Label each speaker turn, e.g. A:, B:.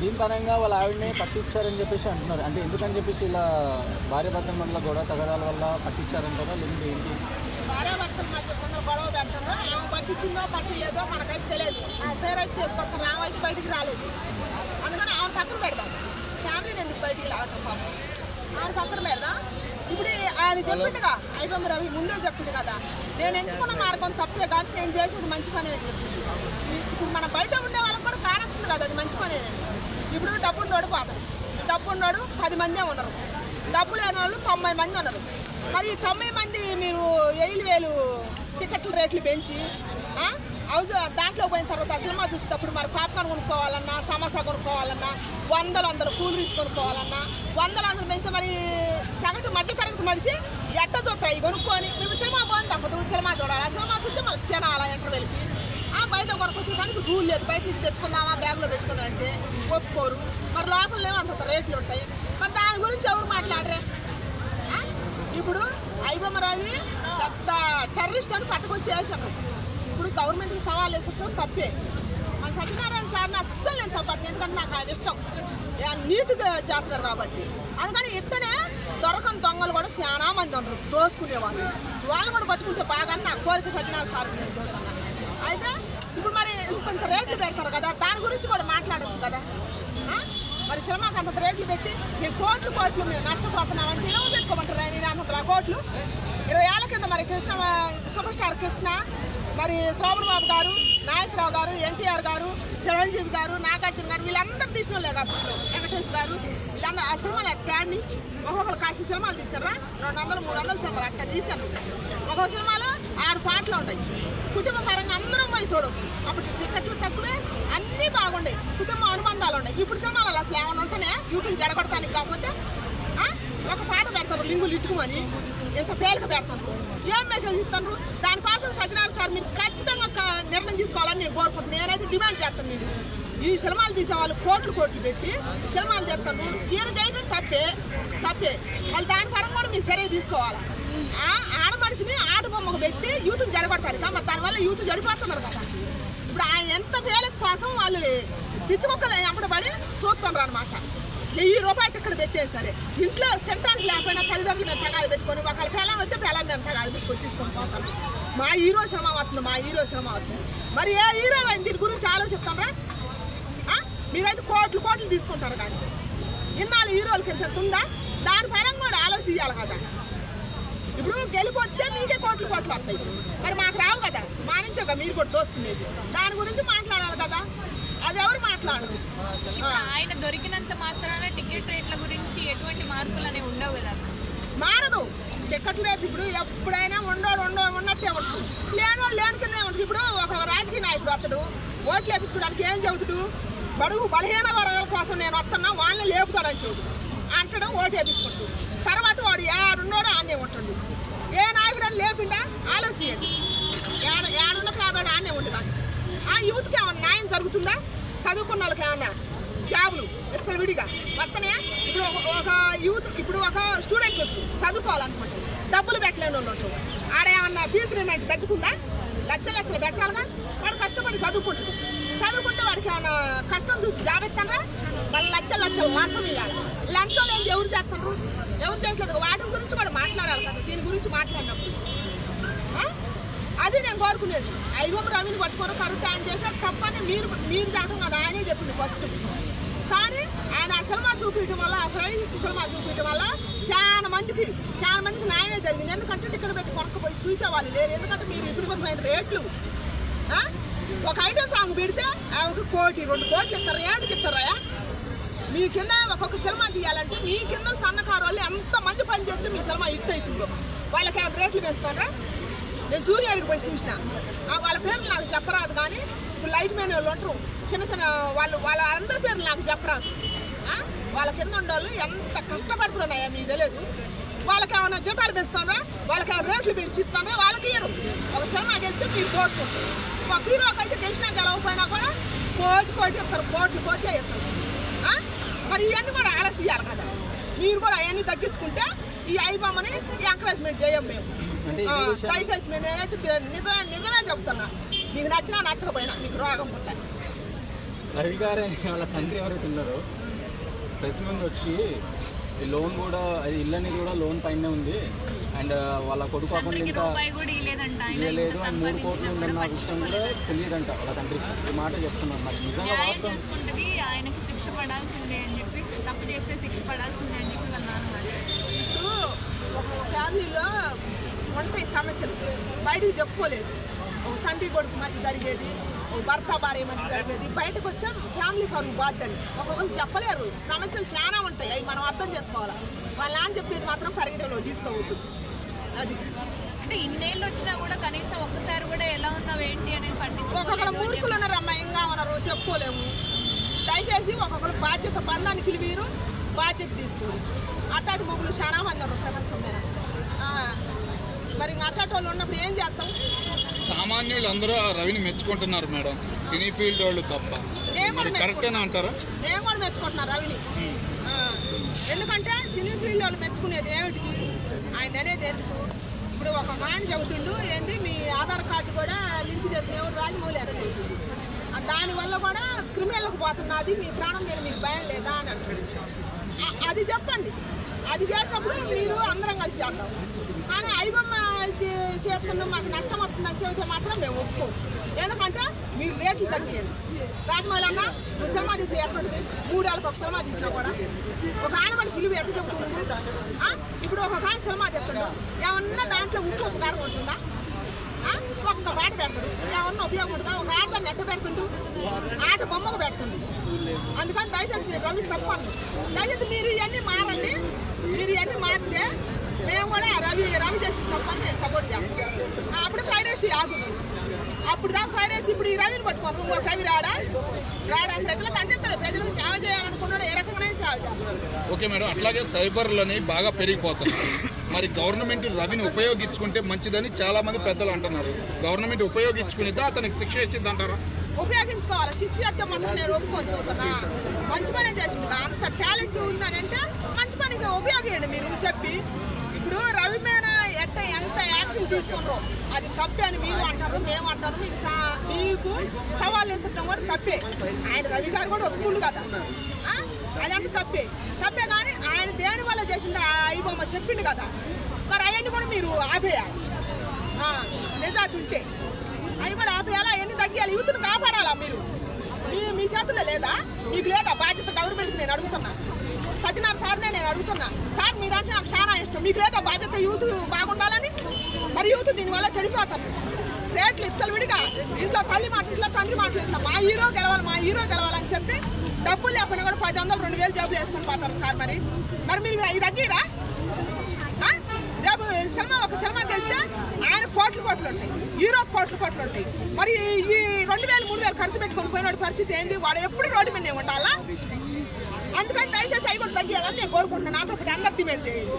A: దీని పరంగా వాళ్ళ ఆవిడని పట్టించారని చెప్పేసి అంటున్నారు. అంటే ఎందుకని చెప్పేసి ఇలా భార్య భర్తల మధ్యలో గొడవ తగదాల వల్ల పట్టించారంటారా? లేదంటే ఏంటి?
B: భార్యాభర్తల మధ్య కొందరు గొడవ పెడతారు? ఆమె పట్టించిందో పట్టలేదో మనకైతే తెలియదు. ఆ పేరైతే తీసుకొస్తారు ఆమె అయితే బయటికి రాలేదు. అందుకని ఆమె పక్కన పెడదాం. ఫ్యామిలీని ఎందుకు బయటికి లాగటం పాపం? ఆమె పక్కన పెడదాం? ఇప్పుడు ఆయన చెప్పిండుగా అయిపోయి రవి ముందే చెప్పిండు కదా నేను ఎంచుకున్న మార్గం తప్పే కానీ నేను చేసేది మంచి పని అని చెప్పింది ఇప్పుడు మన బయట ఉండే వాళ్ళకి కూడా కానొస్తుంది కదా అది మంచి పని ఇప్పుడు డబ్బు ఉన్నాడు పోతాడు డబ్బు ఉన్నాడు పది మందే ఉన్నారు. డబ్బు లేని వాళ్ళు తొంభై మంది ఉన్నారు. మరి తొంభై మంది మీరు వేలు వేలు టికెట్ల రేట్లు పెంచి హౌస్ దాంట్లో పోయిన తర్వాత సినిమా చూసేటప్పుడు మరి పాప్కార్న్ కొనుక్కోవాలన్నా సమోసా కొనుక్కోవాలన్నా వందలు వందలు కూల్ డ్రింక్స్ కొనుక్కోవాలన్నా వందలు వందలు పెంచితే మరి సగటు మధ్య తరగతి మడిచి ఎట్ట చూస్తాయి కొనుక్కొని మేము సినిమా పోని తప్పదు సినిమా చూడాలి. సినిమా చూస్తే మళ్ళీ తినాలా ఇంటర్వెల్కి బయట కొనుక్కొచ్చు వచ్చేదానికి రూల్ లేదు. బయట నుంచి తెచ్చుకుందామా? బ్యాగ్లో పెట్టుకున్నా అంటే ఒప్పుకోరు. మరి లోపల అంత రేట్లు ఉంటాయి. మరి దాని గురించి ఎవరు మాట్లాడరే? ఇప్పుడు ఐబొమ్మ రవి పెద్ద టెర్రరిస్ట్ అని పట్టుకొచ్చి ఇప్పుడు గవర్నమెంట్కి సవాల్ వేసుకోవడం తప్పే. మన సత్యనారాయణ సార్ని అస్సలు నేను తప్పట్టు ఎందుకంటే నాకు ఆయన ఇష్టం. నీతి జాతర కాబట్టి. అందుకని ఇట్టనే దొరకని దొంగలు కూడా చాలా మంది ఉన్నారు. దోసుకునేవాళ్ళు. వాళ్ళు కూడా పట్టుకుంటే బాగా నా కోరిక సత్యనారాయణ సార్ నేను చూస్తున్నాను అయితే ఇప్పుడు మరి ఇంత రేట్లు పెడతారు కదా దాని గురించి కూడా మాట్లాడచ్చు కదా? మరి సినిమాకి అంత రేట్లు పెట్టి మేము కోట్లు కోట్లు మేము నష్టపోతున్నామంటే ఏమో పెట్టుకోమంటారు నేను అంత కోట్లు. ఇరవై ఏళ్ళ కింద మరి కృష్ణ సూపర్ స్టార్ కృష్ణ మరి శోభన్ బాబు గారు నాగేశ్వరరావు గారు ఎన్టీఆర్ గారు చిరంజీవి గారు నాగార్జున గారు వీళ్ళందరూ తీసిన వాళ్ళే వెంకటేష్ గారు వీళ్ళందరూ ఆ సినిమాలు అట్టాడిని ఒక్కొక్కరు కాసిన సినిమాలు తీసారా రెండు వందలు మూడు వందల సినిమాలు అట్ట తీశారు. ఒక్కొక్క సినిమాలో ఆరు పాటలు ఉంటాయి. కుటుంబ పరంగా అందరం పోయి చూడవచ్చు అప్పుడు టికెట్లు తక్కువే అన్నీ బాగుంటాయి కుటుంబ అనుబంధాలు ఉన్నాయి. ఇప్పుడు సినిమాలు అసలు ఏమైనా ఉంటేనే యూత్ని జడగొడతానికి కాకపోతే ఒక పాట పెడతారు లింగులు ఇట్టుకోమని ఎంత పేలిక పెడతారు. ఏం మెసేజ్ ఇస్తారు దానికోసం సత్యనారాయణ సార్ మీరు ఖచ్చితంగా నిర్ణయం తీసుకోవాలని నేను కోరుకుంటున్నాను నేనైతే డిమాండ్ చేస్తాను నేను ఈ సినిమాలు తీసే వాళ్ళు కోట్లు కోట్లు పెట్టి సినిమాలు చేస్తాను ఈయన చేయడం తప్పే తప్పే. వాళ్ళు దాని చర్య తీసుకోవాలి? ఆడ మనిషిని ఆట బొమ్మకు పెట్టి యూత్ జడగొడతారు. కదా మరి దానివల్ల యూత్ జడిపోతున్నారు కదా. ఇప్పుడు ఆయన ఎంత పేలక కోసం వాళ్ళు పిచ్చి కుక్కలు ఎంపడబడి చూస్తున్నారు అనమాట వెయ్యి రూపాయలు ఇక్కడ పెట్టే సరే. ఇంట్లో తినడానికి లేకపోయినా తల్లిదండ్రులు మేము తగాది పెట్టుకొని ఒకళ్ళ పేలం వస్తే పేలం మేము తగాది పెట్టుకొని తీసుకొని పోతాను మా హీరో శ్రమ వస్తుంది మా హీరో శ్రమ వస్తుంది మరి ఏ హీరో అయింది దీని గురించి ఆలోచిస్తాంరా మీరైతే కోట్లు కోట్లు తీసుకుంటారు కానీ. ఇన్నాళ్ళు హీరోలకి ఎంత ఉందా? దాని పరంగా కూడా ఆలోచించాలి కదా. ఇప్పుడు గెలిపొస్తే మీకే కోట్లు కోట్లు వస్తాయి. మరి మాకు రావు కదా. మా నుంచి మీరు కూడా దోసుకునేది. దాని గురించి మాట్లాడాలి కదా. అది ఎవరు మాట్లాడరు?
C: ఇప్పుడు ఆయన దొరికినంత మాత్రాన టికెట్ రేట్ల గురించి ఎటువంటి మార్పులు అనేవి ఉండవు కదా.
B: మారదు. టికెట్ రేట్ ఇప్పుడు ఎప్పుడైనా ఉండోడు ఉండో ఉన్నట్టే ఉంటుంది లేనోడు లేని కిందే ఉంటుంది ఇప్పుడు ఒక రాజకీయ నాయకుడు వస్తాడు ఓట్లు వేపించుకోవడానికి ఏం చెబుతాడు? బడుగు బలహీన వర్గాల కోసం నేను వస్తున్నా వాళ్ళని లేపుతాడని చెబుతాడు. అంటడం ఓటు వేపించుకుంటాడు తర్వాత వాడు ఏడున్నాడో ఆనే ఉంటుండు ఏ నాయకుడు అని లేకుండా ఆలోచించండి. ఏడ ఏడున్న కాదాడు ఆనే ఉండదు ఆ యూత్కి ఏమన్నా న్యాయం జరుగుతుందా? చదువుకున్న వాళ్ళకి ఏమన్నా జాబులు ఇచ్చలు విడిగా? వర్తనే ఇప్పుడు ఒక- యూత్ ఇప్పుడు ఒక స్టూడెంట్ చదువుకోవాలనుకుంటుంది. డబ్బులు పెట్టలేని వాళ్ళు ఉంటారు ఆడేమన్నా ఫీజు రిమెంట్ తగ్గుతుందా? లక్షలు లక్షలు పెట్టాలిగా వాడు కష్టపడి చదువుకుంటాడు చదువుకుంటే వాడికి ఏమైనా కష్టం చూసి జాబ్ ఎత్తారా? వాళ్ళు లక్షలు లక్షలు లంచం ఇవ్వాలి లంచం లేదు ఎవరు చేస్తారు? ఎవరు చేయట్లేదు? వాటి గురించి కూడా మాట్లాడాలి కదా. దీని గురించి మాట్లాడినప్పుడు. అది నేను కోరుకునేది. ఐబొమ్మ రవిని పట్టుకొని కరెక్ట్ ఆయన చేశారు తప్పని మీరు మీరు చెప్పడం కదా. ఆయనే చెప్పింది ఫస్ట్ కానీ ఆయన ఆ సినిమా చూపించడం వల్ల ఆ ప్రైజ్ సినిమా చూపించడం వల్ల చాలా మందికి చాలా మందికి న్యాయమే జరిగింది. ఎందుకంటే ఇక్కడ పెట్టి కొనకపోయి చూసేవాళ్ళు లేరు. ఎందుకంటే మీరు ఇప్పుడు పోయిన రేట్లు ఒక ఐటమ్ సాంగ్ పెడితే ఆమెకు కోటి రెండు కోట్లు ఇస్తారు ఏడుకి ఇస్తారా మీ కింద ఒక్కొక్క సినిమా తీయాలంటే మీ కింద సన్నకారు వాళ్ళు ఎంతమంది పని చేస్తే మీ సినిమా హిట్ అవుతుందో. వాళ్ళకి ఏమైనా రేట్లు వేస్తారా? నేను జూనియర్కి పోయి చూసిన. ఆ వాళ్ళ పేర్లు నాకు చెప్పరాదు కానీ ఇప్పుడు లైట్ మ్యాన్ వాళ్ళు ఉంటారు. చిన్న చిన్న వాళ్ళు వాళ్ళ అందరి పేర్లు నాకు చెప్పరాదు. వాళ్ళ కింద ఉండేవాళ్ళు ఎంత కష్టపడుతున్నాయా మీకు తెలియదు వాళ్ళకి ఏమైనా జీతాలు పెంచుతారా? వాళ్ళకి ఏమైనా రేట్లు పెంచి ఇస్తారా వాళ్ళకి ఇయ్యరు. ఒక సినిమా గెలిస్తే మీరు కోరుకుంటారు ఒక హీరోకి అయితే గెలిచినా గెలవకపోయినా కూడా కోటి కోటి ఇస్తారు కోట్లు కోట్లే ఇస్తారు. ఆ? మరి ఇవన్నీ కూడా ఆలస్యాలి కదా. మీరు కూడా అవన్నీ తగ్గించుకుంటే ఈ ఐబామని ఎంకరేజ్మెంట్ చేయం మేము. దయచేసి మేము నేనైతే నిజమే నిజమే చెప్తున్నా. మీకు నచ్చినా నచ్చకపోయినా మీకు రోగం ఉంటాయి
A: రవి గారు వాళ్ళ తండ్రి ఎవరైతే ఉన్నారో ప్రెస్ ముందు వచ్చి ఈ లోన్ కూడా అది ఇల్లు అనేది కూడా లోన్ పైనే ఉంది. అండ్ వాళ్ళ కొడుకు అకౌంట్ ఇంకా
C: రూపాయి కూడా ఇవ్వలేదంట. ఆయన
A: ఇవ్వలేదు అండ్ మూడు కోట్లు ఉందన్న విషయం కూడా తెలియదంట వాళ్ళ తండ్రికి ఈ మాట చెప్తున్నారు మరి. నిజంగా వాస్తవం.
C: ఆయనకి శిక్ష పడాల్సిందే అని చెప్పి తప్పు చేస్తే శిక్ష పడాల్సిందే అని చెప్పి వాళ్ళ నాన్న
B: ఫ్యామిలీలో ఉంటాయి సమస్యలు. బయటికి చెప్పుకోలేదు. ఒక తండ్రి కొడుకు మధ్య జరిగేది భర్త భార్య మధ్య జరిగేది. బయటకు వస్తే ఫ్యామిలీ పరువు బాధ్యని ఒక్కొక్కరు చెప్పలేరు. సమస్యలు చాలా ఉంటాయి. అవి మనం అర్థం చేసుకోవాలి? వాళ్ళ నాన్న చెప్పేది మాత్రం పరిగణలో తీసుకోవద్దు. అది.
C: అంటే ఇన్నేళ్ళు వచ్చినా కూడా కనీసం ఒక్కసారి కూడా ఎలా ఉన్నావు ఏంటి అనేది అని
B: మూర్ఖులు ఉన్నారు అమ్మ ఇంకా ఉన్నారు చెప్పుకోలేము. దయచేసి ఒక్కొక్కరు బాధ్యత బంధానికి వీరు బాధ్యత తీసుకోరు. అట్లాంటి మొగులు చాలా మంది ఉన్నారు ప్రపంచం మీద మరి అట్లాంటి ఉన్నప్పుడు ఏం చేస్తాం?
D: సామాన్యులు అందరూ రవిని మెచ్చుకుంటున్నారు మేడం. సినీ ఫీల్డ్ వాళ్ళు తప్ప. కరెక్టేనా అంటారా?
B: నేను కూడా మెచ్చుకుంటున్నా రవిని. ఎందుకంటే సినీ ఫీల్డ్ వాళ్ళు మెచ్చుకునేది ఏమిటి? ఆయన అనేది ఎందుకు? ఇప్పుడు ఒక మ్యాన్ చెబుతుండు ఏంది? మీ ఆధార్ కార్డు కూడా లింక్ చేసిన ఎవరు రాజమౌళి అని చెబుతుంది ఆ, దానివల్ల కూడా క్రిమినల్కి పోతున్నది మీ ప్రాణం మీద మీకు భయం లేదా అని అంటాడు. ఆ- అది చెప్పండి. అది చేసినప్పుడు మీరు అందరం కలిసి చేద్దాం. కానీ ఐబొమ్మ ఇది చేస్తున్నాం మాకు నష్టం వస్తుందని చెబితే మాత్రం మేము ఒప్పుకోం. ఎందుకంటే మీరు రేట్లు తగ్గియండి. రాజమౌళి అన్న నువ్వు సినిమా తీస్తే ఎట్లుంటుంది మూడేళ్ళకి ఒక సినిమా తీసినా కూడా ఒక ఆయన మన సిలువు ఎట్టు చెబుతున్నాడు ఇప్పుడు ఒక ఆయన సినిమా చెప్తాడు ఏమన్నా దాంట్లో ఉప్పు ఉపకారం ఉంటుందా? ఒక్క పాట పెడతాడు. ఏమన్నా ఉపయోగపడుతుందా ఒక ఆట నెట్ట పెడుతుండు. ఆట బొమ్మకు పెడుతుండు. అందుకని దయచేసి మీరు రవి తప్పను దయచేసి మీరు ఇవన్నీ మా మారితే మేము కూడా రవి రవి చేసిన తప్పని సపోర్ట్ చేస్తాం. అప్పుడు పైరేసి ఆగుతుంది అప్పుడు దాకా పైరేసి ఇప్పుడు ఈ రవిని పట్టుకోను. ఇంకో రవి రాడా? రాడా ప్రజలకు అందిస్తాడు. ప్రజలకు సేవ చేయాలనుకున్నాడు ఏ రకమైన సేవ చేస్తాడు
D: ఓకే మేడం అట్లాగే సైబర్లని బాగా పెరిగిపోతున్నాయి మరి గవర్నమెంట్ రవిని ఉపయోగించుకుంటే మంచిదని చాలా మంది పెద్దలు అంటున్నారు. గవర్నమెంట్ ఉపయోగించుకునేదా అతనికి శిక్ష వేసిద్ది అంటారా
B: ఉపయోగించుకోవాలి. సిక్స్ చేస్తే మాత్రం నేను ఒప్పుకొని మంచి పని చేసిండు అంత టాలెంట్ ఉందని అంటే మంచి పనికి ఉపయోగించండి మీరు చెప్పి. ఇప్పుడు రవి మీద ఎట్ట ఎంత యాక్షన్ తీసుకున్నారు అది తప్పే అని మీరు అంటారు మేము అంటారు మీకు సా- మీకు సవాల్ వేసడం కూడా తప్పే. ఆయన రవి గారు కూడా ఒప్పుకుండు కదా. ఆ? తప్పే. తప్పే కానీ ఆయన దేని వల్ల చేసిండు ఆ బొమ్మ చెప్పిండు కదా. మరి అవన్నీ కూడా మీరు ఆపేయాలి. నిజాతుంటే అవి కూడా ఆపేయాలా? అవన్నీ తగ్గియాలి. యూత్ను కాపాడాలా మీరు? మీ మీ చేతుల్లో లేదా? మీకు లేదా బాధ్యత గవర్నమెంట్కి నేను అడుగుతున్నా. సత్యనారాయణ సార్నే నేను అడుగుతున్నా. సార్ మీ దాంట్లో నాకు చాలా ఇష్టం. మీకు లేదా బాధ్యత యూత్ బాగుండాలని? మరి యూత్ దీనివల్ల చెడిపోతారు. రేట్లు ఇచ్చలు విడిగా ఇంట్లో తల్లి మాట ఇంట్లో తండ్రి మాటలు ఇంట్లో మా హీరో గెలవాలి మా హీరో గెలవాలని చెప్పి డబ్బులు లేకుండా కూడా పది వందలు రెండు వేలు జబ్బులు వేసుకుని పోతారు సార్ మరి. మరి మీరు ఇది తగ్గిరా ఆ? రేపు సినిమా ఒక సినిమా గెలిస్తే ఆయన కోట్లు కోట్లు ఉంటాయి. యూరోప్ కోట్ల కోట్లు ఉంటాయి. మరి ఈ రెండు వేలు మూడు వేలు ఖర్చు పెట్టుకొని పోయిన పరిస్థితి ఏంది? వాడు ఎప్పుడు రోడ్డు మీద ఉండాలా? అందుకని దయచేసి అవి కూడా తగ్గియాలని నేను కోరుకుంటున్నాను. నాతో ఒకటి అందరు డిమాండ్ చేయండి.